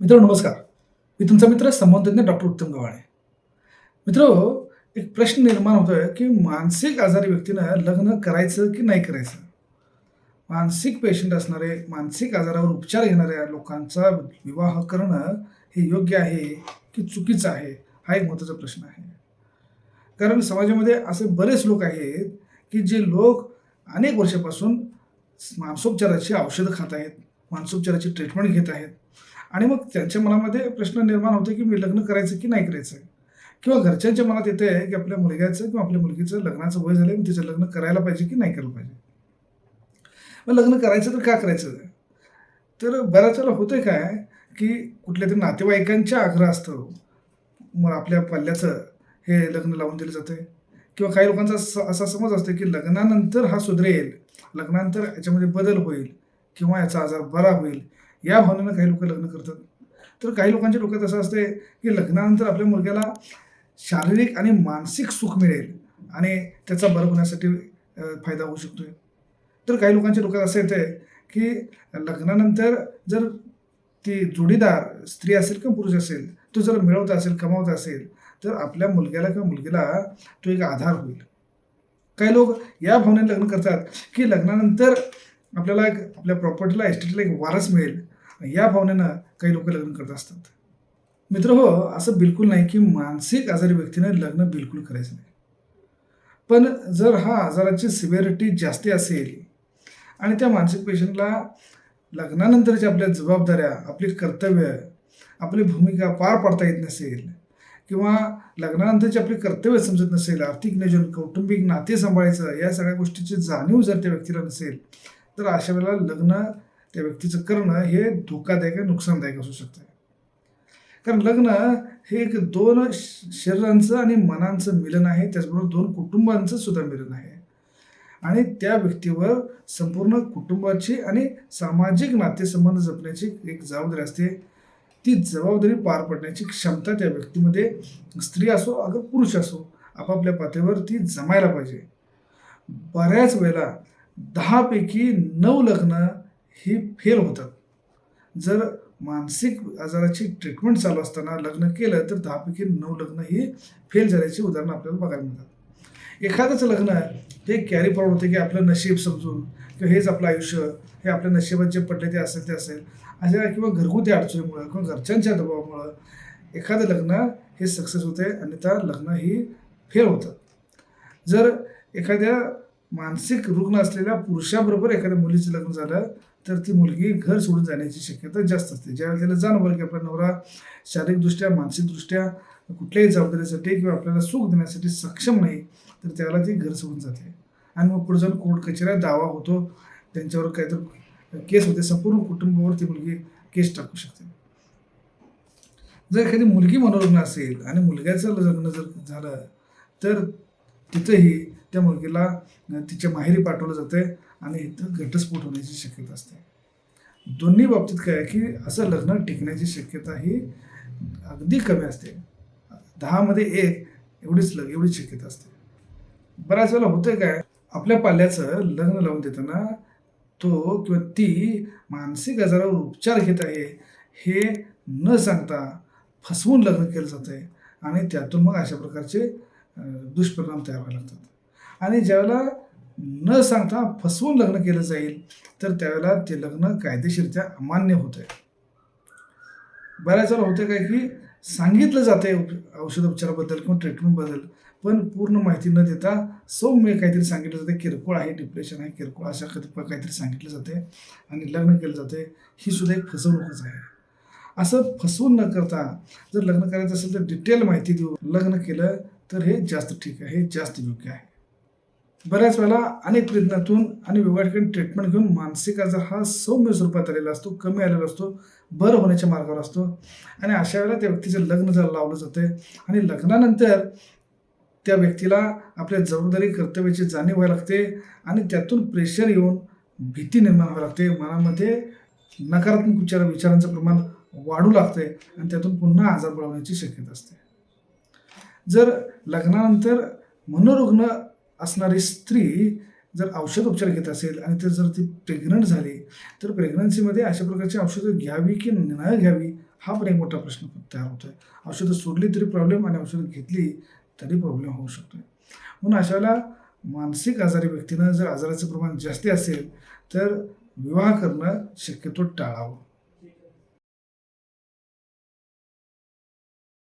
मित्र नमस्कार. मी तुमचा मित्र संबंधज्ञ डॉक्टर उत्तम गव्हाणे मित्र एक प्रश्न निर्माण होतोय की मानसिक आजारी व्यक्तीनं लग्न करायचं की नाही करायचं? मानसिक पेशंट असणारे मानसिक आजारावर उपचार घेणाऱ्या लोकांचा विवाह करणं हे योग्य आहे की चुकीचं आहे? हा एक महत्त्वाचा प्रश्न आहे. कारण समाजामध्ये असे बरेच लोक आहेत की जे लोक अनेक वर्षापासून मानसोपचाराची औषधं खात आहेत मानसोपचाराची ट्रीटमेंट घेत आहेत. आणि मग त्यांच्या मनामध्ये प्रश्न निर्माण होतो की मी लग्न करायचं की नाही करायचं? किंवा घरच्यांच्या मनात येते आहे की आपल्या मुलग्याचं किंवा आपल्या मुलगीचं लग्नाचं वय झालं मी तिचं लग्न करायला पाहिजे की नाही करायला पाहिजे? मग लग्न करायचं तर का करायचं? तर बऱ्याच वेळेला होतं काय की कुठल्या तरी नातेवाईकांच्या आग्रह असतो मग आपल्या पल्ल्याचं हे लग्न लावून दिलं जातं किंवा काही लोकांचा असा समज असतो की लग्नानंतर हा सुधरेल लग्नानंतर याच्यामध्ये बदल होईल किंवा याचा आजार बरा होईल. या भावनेनं काही लोक लग्न करतात. तर काही लोकांच्या डोक्यात असं असते की लग्नानंतर आपल्या मुलग्याला शारीरिक आणि मानसिक सुख मिळेल आणि त्याचा बरं होण्यासाठी फायदा होऊ शकतो तर काही लोकांच्या डोक्यात असं येतं आहे की लग्नानंतर जर ती जोडीदार स्त्री असेल किंवा पुरुष असेल तो जर मिळवता असेल कमावत असेल तर आपल्या मुलग्याला किंवा मुलगीला तो एक आधार होईल. काही लोक या भावनेने लग्न करतात की लग्नानंतर आपल्याला एक आपल्या प्रॉपर्टीला एस्टेटला एक वारस मिळेल. या भावनेनं काही लोक लग्न करत असतात. मित्र हो असं बिलकुल नाही की मानसिक आजारी व्यक्तीने लग्न बिलकुल करायचं नाही. पण जर हा आजाराची सिव्हिरिटी जास्ती असेल आणि त्या मानसिक पेशंटला लग्नानंतरच्या आपल्या जबाबदाऱ्या आपली कर्तव्य आपली भूमिका पार पाडता येत नसेल किंवा लग्नानंतरची आपली कर्तव्य समजत नसेल आर्थिक नियोजन कौटुंबिक नाते सांभाळायचं या सगळ्या गोष्टीची जाणीव जर त्या व्यक्तीला नसेल तर अशा वेळेला लग्न त्या व्यक्तीचं करणं हे धोकादायक आहे नुकसानदायक असू शकतं. कारण लग्न हे एक दोन श- शरीरांचं आणि मनांचं मिलन आहे त्याचबरोबर दोन कुटुंबांचं सुद्धा मिलन आहे. आणि त्या व्यक्तीवर संपूर्ण कुटुंबाची आणि सामाजिक नातेसंबंध जपण्याची एक जबाबदारी असते. ती जबाबदारी पार पडण्याची क्षमता त्या व्यक्तीमध्ये स्त्री असो अगं पुरुष असो आपापल्या पातळीवर ती जमायला पाहिजे. बऱ्याच वेळेला दहापैकी नऊ लग्न ही फेल होतात. जर मानसिक आजाराची ट्रीटमेंट चालू असताना लग्न केलं तर दहापैकी नऊ लग्न ही फेल झाल्याची उदाहरणं आपल्याला बघायला मिळतात. एखादंच लग्न हे कॅरी फॉरवर्ड होते की आपलं नशीब समजून किंवा हेच आपलं आयुष्य हे आपल्या नशिबात जे पडले ते असेल ते असेल. अशा किंवा घरगुती अडचणीमुळं किंवा घरच्यांच्या दबावामुळं एखादं लग्न हे सक्सेस होते आणि त्या लग्न ही फेल होतं. जर एखाद्या मानसिक रुग्ण असलेल्या पुरुषाबरोबर एखाद्या मुलीचं लग्न झालं तर ती मुलगी घर सोडून जाण्याची शक्यता जास्त असते. ज्यावेळेला त्याला जाणवलं की आपला नवरा शारीरिकदृष्ट्या मानसिकदृष्ट्या कुठल्याही जबाबदारीसाठी किंवा आपल्याला सुख देण्यासाठी सक्षम नाही तर त्याला ती घर सोडून जाते. आणि मग पुढे जाऊन कोर्ट कचेऱ्यात दावा होतो. त्यांच्यावर काहीतरी केस होते. संपूर्ण कुटुंबावर ती मुलगी केस टाकू शकते. जर एखादी मुलगी मनोरुग्ण असेल आणि मुलग्याचं लग्न जर झालं तर तिथंही त्या मुलगीला तिच्या माहेरी पाठवलं जातं आणि इथं घटस्फोट होण्याची शक्यता असते. दोन्ही बाबतीत काय आहे की असं लग्न टिकण्याची शक्यता ही अगदी कमी असते. दहामध्ये एक एवढीच लग एवढीच शक्यता असते. बऱ्याच वेळेला होतं काय आपल्या पाल्याचं लग्न लावून देताना तो किंवा ती मानसिक आजारावर उपचार घेत आहे हे न सांगता फसवून लग्न केलं जातं आहे आणि त्यातून मग अशा प्रकारचे दुष्परिणाम तयार व्हायला लागतात. आणि ज्यावेळेला न सांगता फसवून लग्न केलं जाईल तर त्यावेळेला ते लग्न कायदेशीरत्या अमान्य होतं आहे बऱ्याच वेळा होतं काय की सांगितलं जाते औषधोपचाराबद्दल किंवा ट्रीटमेंटबद्दल पण पूर्ण माहिती न देता सौम्य काहीतरी सांगितलं जाते किरकोळ आहे डिप्रेशन आहे किरकोळ अशा काहीतरी सांगितलं जाते आणि लग्न केलं जाते ही सुद्धा एक फसवणूकच आहे. असं फसवून न करता जर लग्न करायचं असेल तर डिटेल माहिती देऊ लग्न केलं तर हे जास्त ठीक आहे हे जास्त योग्य आहे. बऱ्याच वेळेला अनेक प्रयत्नातून आणि वेगवेगळ्या ठिकाणी ट्रीटमेंट घेऊन मानसिक आजार हा सौम्य स्वरूपात आलेला असतो कमी आलेला असतो बरं होण्याच्या मार्गावर असतो. आणि अशा वेळेला त्या व्यक्तीचं लग्न जर लावलं जातं आणि लग्नानंतर त्या व्यक्तीला आपल्या जबाबदारी कर्तव्याची जाणीव व्हायला लागते आणि त्यातून प्रेशर येऊन भीती निर्माण व्हायला लागते. मनामध्ये नकारात्मक विचार विचारांचं प्रमाण वाढू लागते आणि त्यातून पुन्हा आजार बळवण्याची शक्यता असते. जर लग्नानंतर मनोरुग्ण असणारी स्त्री जर औषधोपचार घेत असेल आणि ते जर ती प्रेग्नंट झाली तर प्रेग्नन्सीमध्ये अशा प्रकारची औषधं घ्यावी की न घ्यावी हा पण एक मोठा प्रश्न तयार होतो आहे औषधं सोडली तरी प्रॉब्लेम आणि औषधं घेतली तरी प्रॉब्लेम होऊ शकतो म्हणून अशा वेळेला मानसिक आजारी व्यक्तीनं जर आजाराचं प्रमाण जास्ती असेल तर विवाह करणं शक्यतो टाळावं.